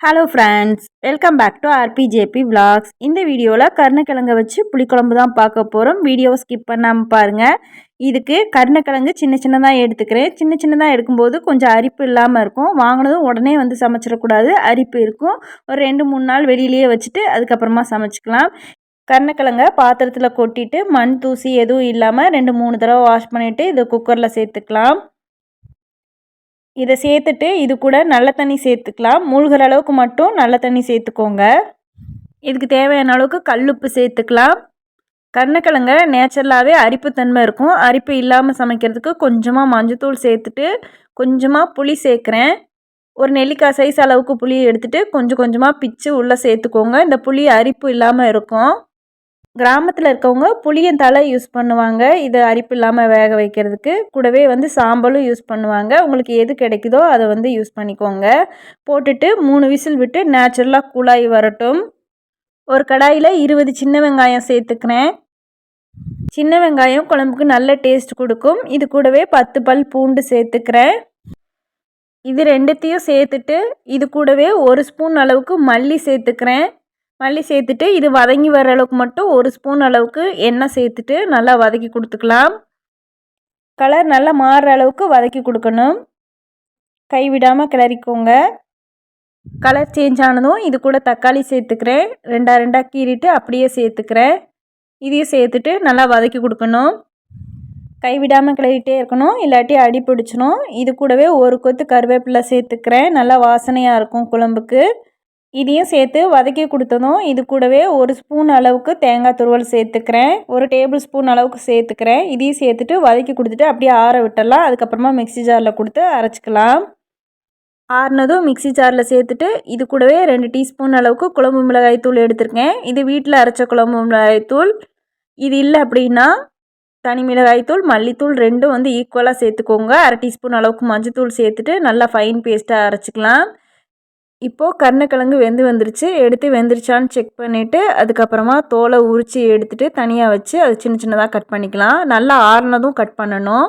Hello friends welcome back to R P J P vlogs. இந்த வீடியோவில் கருணக்கிழங்கை வச்சு புளிக்குழம்பு தான் பார்க்க போகிறோம் வீடியோவை ஸ்கிப் பண்ணாமல் பாருங்கள் இதுக்கு கருணக்கிழங்கு சின்ன சின்னதாக எடுத்துக்கிறேன். சின்ன சின்னதாக எடுக்கும்போது கொஞ்சம் அரிப்பு இல்லாமல் இருக்கும். வாங்கினதும் உடனே வந்து சமைச்சிடக்கூடாது. அரிப்பு இருக்கும். ஒரு ரெண்டு மூணு நாள் வெளியிலேயே வச்சுட்டு அதுக்கப்புறமா சமைச்சிக்கலாம். கருணக்கிழங்க பாத்திரத்தில் கொட்டிட்டு மண் தூசி எதுவும் இல்லாமல் ரெண்டு மூணு தடவை வாஷ் பண்ணிவிட்டு இதை குக்கரில் சேர்த்துக்கலாம். இதை சேர்த்துட்டு இது கூட நல்ல தண்ணி சேர்த்துக்கலாம். மூழ்கிற அளவுக்கு மட்டும் நல்ல தண்ணி சேர்த்துக்கோங்க. இதுக்கு தேவையான அளவுக்கு கல்லுப்பு சேர்த்துக்கலாம். கருணக்கிழங்க நேச்சுரலாகவே அரிப்புத்தன்மை இருக்கும். அரிப்பு இல்லாமல் சமைக்கிறதுக்கு கொஞ்சமாக மஞ்சத்தூள் சேர்த்துட்டு கொஞ்சமாக புளி சேர்க்குறேன். ஒரு நெல்லிக்காய் சைஸ் அளவுக்கு புளி எடுத்துகிட்டு கொஞ்சம் கொஞ்சமாக பிச்சு உள்ளே சேர்த்துக்கோங்க. இந்த புளி அரிப்பு இல்லாமல் இருக்கும். கிராமத்தில் இருக்கவங்க புளியந்தலை யூஸ் பண்ணுவாங்க. இது அரிப்பு இல்லாமல் வேக வைக்கிறதுக்கு. கூடவே வந்து சாம்பலும் யூஸ் பண்ணுவாங்க. உங்களுக்கு எது கிடைக்குதோ அதை வந்து யூஸ் பண்ணிக்கோங்க. போட்டுட்டு மூணு விசில் விட்டு நேச்சுரலாக கூலாகி வரட்டும். ஒரு கடாயில் இருபது சின்ன வெங்காயம் சேர்த்துக்கிறேன். சின்ன வெங்காயம் குழம்புக்கு நல்ல டேஸ்ட் கொடுக்கும். இது கூடவே பத்து பல் பூண்டு சேர்த்துக்கிறேன். இது ரெண்டுத்தையும் சேர்த்துட்டு இது கூடவே ஒரு ஸ்பூன் அளவுக்கு மல்லி சேர்த்துக்கிறேன். மல்லி சேர்த்துட்டு இது வதங்கி வர அளவுக்கு மட்டும் ஒரு ஸ்பூன் அளவுக்கு எண்ணெய் சேர்த்துட்டு நல்லா வதக்கி கொடுத்துக்கலாம். கலர் நல்லா மாறுற அளவுக்கு வதக்கி கொடுக்கணும். கைவிடாமல் கிளறிக்கோங்க. கலர் சேஞ்ச் ஆனதும் இது கூட தக்காளி சேர்த்துக்கிறேன். ரெண்டா ரெண்டாக கீறிட்டு அப்படியே சேர்த்துக்கிறேன். இதையும் சேர்த்துட்டு நல்லா வதக்கி கொடுக்கணும். கைவிடாமல் கிளறிட்டே இருக்கணும். இல்லாட்டி அடி பிடிச்சிடும் இது கூடவே ஒரு கொத்து கருவேப்பிலை சேர்த்துக்கிறேன். நல்லா வாசனையாக இருக்கும் குழம்புக்கு. இதையும் சேர்த்து வதக்கி கொடுத்ததும் இது கூடவே ஒரு ஸ்பூன் அளவுக்கு தேங்காய் துருவல் சேர்த்துக்கிறேன். ஒரு டேபிள் ஸ்பூன் அளவுக்கு சேர்த்துக்கிறேன். இதையும் சேர்த்துட்டு வதக்கி கொடுத்துட்டு அப்படியே ஆற விட்டுடலாம். அதுக்கப்புறமா மிக்சி ஜாரில் கொடுத்து அரைச்சிக்கலாம். ஆறுனதும் மிக்சி ஜாரில் சேர்த்துட்டு இது கூடவே ரெண்டு டீஸ்பூன் அளவுக்கு குழம்பு மிளகாய் தூள் எடுத்திருக்கேன். இது வீட்டில் அரைச்ச குழம்பு மிளகாய் தூள். இது இல்லை அப்படின்னா தனி மிளகாய் தூள் மல்லித்தூள் ரெண்டும் வந்து ஈக்குவலாக சேர்த்துக்கோங்க. அரை டீஸ்பூன் அளவுக்கு மஞ்சள் தூள் சேர்த்துட்டு நல்லா ஃபைன் பேஸ்ட்டாக அரைச்சிக்கலாம். இப்போது கருணக்கிழங்கு வெந்து வந்துருச்சு. எடுத்து வெந்துருச்சான்னு செக் பண்ணிவிட்டு அதுக்கப்புறமா தோலை உரித்து எடுத்துகிட்டு தனியாக வச்சு அது சின்ன சின்னதாக கட் பண்ணிக்கலாம். நல்லா ஆறுனதும் கட் பண்ணணும்.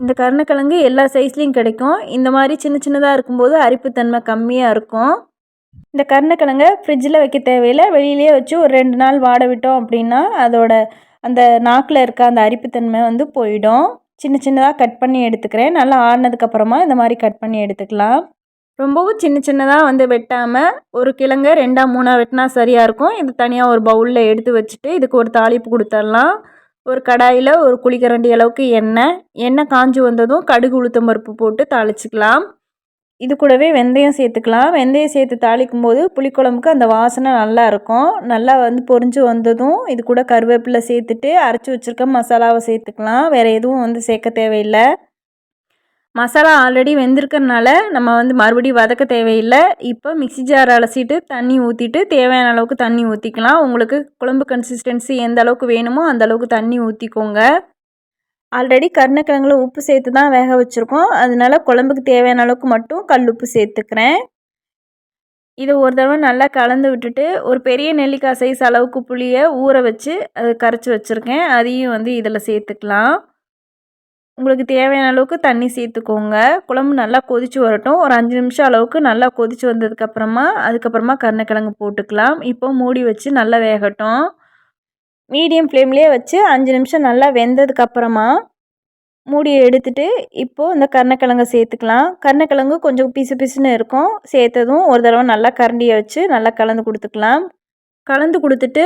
இந்த கருணக்கிழங்கு எல்லா சைஸ்லேயும் கிடைக்கும். இந்த மாதிரி சின்ன சின்னதாக இருக்கும்போது அரிப்புத்தன்மை கம்மியாக இருக்கும். இந்த கருணக்கிழங்கை ஃப்ரிட்ஜில் வைக்க தேவையில்லை. வெளியிலே வச்சு ஒரு ரெண்டு நாள் வாட விட்டோம் அப்படின்னா அதோட அந்த நாக்கில் இருக்க அந்த அரிப்புத்தன்மை வந்து போயிடும். சின்ன சின்னதாக கட் பண்ணி எடுத்துக்கிறேன். நல்லா ஆறுனதுக்கப்புறமா இந்த மாதிரி கட் பண்ணி எடுத்துக்கலாம். ரொம்பவும் சின்ன சின்னதாக வந்து வெட்டாமல் ஒரு கிழங்க ரெண்டாக மூணாக வெட்டினா சரியாக இருக்கும். இது தனியாக ஒரு பவுலில் எடுத்து வச்சுட்டு இதுக்கு ஒரு தாளிப்பு கொடுத்துடலாம் ஒரு கடாயில் ஒரு குளிக்கரண்டி அளவுக்கு எண்ணெய். எண்ணெய் காஞ்சி வந்ததும் கடுகு உளுத்தம் பருப்பு போட்டு தாளிச்சிக்கலாம். இது கூடவே வெந்தயம் சேர்த்துக்கலாம். வெந்தயம் சேர்த்து தாளிக்கும் போது புளிக்குழம்புக்கு அந்த வாசனை நல்லா இருக்கும். நல்லா வந்து பொறிஞ்சு வந்ததும் இது கூட கருவேப்பிலை சேர்த்துட்டு அரைச்சி வச்சுருக்க மசாலாவை சேர்த்துக்கலாம். வேறு எதுவும் வந்து சேர்க்க தேவையில்லை. மசாலா ஆல்ரெடி வெந்திருக்கறனால நம்ம வந்து மறுபடியும் வதக்க தேவையில்லை. இப்போ மிக்சி ஜார் அலசிட்டு தண்ணி ஊற்றிட்டு தேவையான அளவுக்கு தண்ணி ஊற்றிக்கலாம் உங்களுக்கு குழம்பு கன்சிஸ்டன்சி எந்த அளவுக்கு வேணுமோ அந்த அளவுக்கு தண்ணி ஊற்றிக்கோங்க ஆல்ரெடி கருணக்கிழங்குல உப்பு சேர்த்து தான் வேக வச்சுருக்கோம். அதனால குழம்புக்கு தேவையான அளவுக்கு மட்டும் கல் உப்பு சேர்த்துக்கிறேன். இதை ஒரு தடவை நல்லா கலந்து விட்டுட்டு ஒரு பெரிய நெல்லிக்காய் சைஸ் அளவுக்கு புளியை ஊற வச்சு அதை கரைச்சி வச்சுருக்கேன். அதையும் வந்து இதில் சேர்த்துக்கலாம். உங்களுக்கு தேவையான அளவுக்கு தண்ணி சேர்த்துக்கோங்க. குழம்பு நல்லா கொதித்து வரட்டும். ஒரு அஞ்சு நிமிஷம் அளவுக்கு நல்லா கொதித்து வந்ததுக்கப்புறமா அதுக்கப்புறமா கருணக்கிழங்கு போட்டுக்கலாம். இப்போ மூடி வச்சு நல்லா வேகட்டும். மீடியம் ஃப்ளேம்லேயே வச்சு அஞ்சு நிமிஷம் நல்லா வெந்ததுக்கப்புறமா மூடியை எடுத்துட்டு இப்போது இந்த கருணக்கிழங்கை சேர்த்துக்கலாம். கருணக்கிழங்கு கொஞ்சம் பிசு பிசுன்னு இருக்கும். சேர்த்ததும் ஒரு தடவை நல்லா கரண்டியை வச்சு நல்லா கலந்து கொடுத்துக்கலாம். கலந்து கொடுத்துட்டு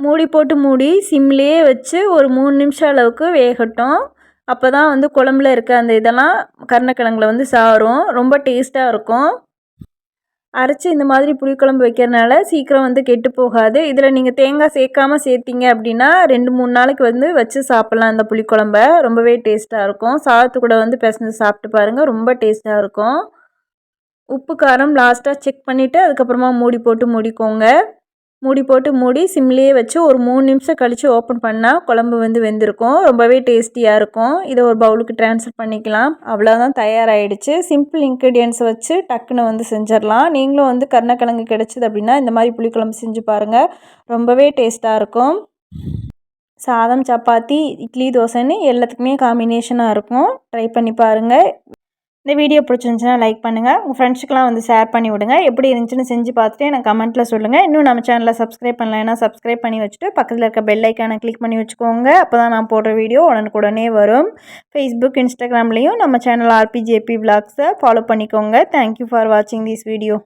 மூடி போட்டு மூடி சிம்லேயே வச்சு ஒரு மூணு நிமிஷம் அளவுக்கு வேகட்டும். அப்போ தான் வந்து குழம்புல இருக்க அந்த இதெல்லாம் கருணக்கிழங்குல வந்து சாரும். ரொம்ப டேஸ்ட்டாக இருக்கும். அரைச்சி இந்த மாதிரி புளிக்குழம்பு வைக்கிறனால சீக்கிரம் வந்து கெட்டு போகாது. இதில் நீங்கள் தேங்காய் சேர்க்காமல் சேர்த்திங்க அப்படின்னா ரெண்டு மூணு நாளைக்கு வந்து வச்சு சாப்பிட்லாம் அந்த புளிக்குழம்ப ரொம்பவே டேஸ்ட்டாக இருக்கும். சாதத்து கூட வந்து பிசைஞ்சு சாப்பிட்டு பாருங்கள் ரொம்ப டேஸ்ட்டாக இருக்கும். உப்பு காரம் லாஸ்ட்டாக செக் பண்ணிவிட்டு அதுக்கப்புறமா மூடி போட்டு மூடிக்கோங்க. மூடி போட்டு மூடி சிம்லேயே வச்சு ஒரு மூணு நிமிஷம் கழித்து ஓப்பன் பண்ணால் குழம்பு வந்து வெந்திருக்கும். ரொம்பவே டேஸ்டியாக இருக்கும். இதை ஒரு பவுலுக்கு ட்ரான்ஸ்ஃபர் பண்ணிக்கலாம். அவ்வளோதான் தயாராகிடுச்சு சிம்பிள் இன்க்ரீடியன்ஸ் வச்சு டக்குன்னு வந்து செஞ்சிடலாம். நீங்களும் வந்து கருணக்கிழங்கு கிடச்சிது அப்படின்னா இந்த மாதிரி புளிக்குழம்பு செஞ்சு பாருங்கள் ரொம்பவே டேஸ்ட்டாக இருக்கும். சாதம் சப்பாத்தி இட்லி தோசைன்னு எல்லாத்துக்குமே காம்பினேஷனாக இருக்கும். ட்ரை பண்ணி பாருங்கள் இந்த வீடியோ பிடிச்சிருந்துச்சுன்னா லைக் பண்ணுங்கள் உங்கள் ஃப்ரெண்ட்ஸுக்கெலாம் வந்து ஷேர் பண்ணி விடுங்க. எப்படி இருந்துச்சுன்னு செஞ்சு பார்த்துட்டு எனக்கு கமெண்ட்டில் சொல்லுங்கள் இன்னும் நம்ம சேனலில் சப்ஸ்கிரைப் பண்ணலைன்னா சப்ஸ்கிரைப் பண்ணி வச்சுட்டு பக்கத்தில் இருக்க பெல் ஐக்கானை கிளிக் பண்ணி வச்சுக்கோங்க. அப்போ தான் நான் போடுற வீடியோ உடனுக்குடனே வரும். ஃபேஸ்புக் இன்ஸ்டாகிராம்லேயும் நம்ம channel R P J P விளாக்ஸை follow பண்ணிக்கோங்க. தேங்க்யூ ஃபார் வாட்சிங் திஸ் வீடியோ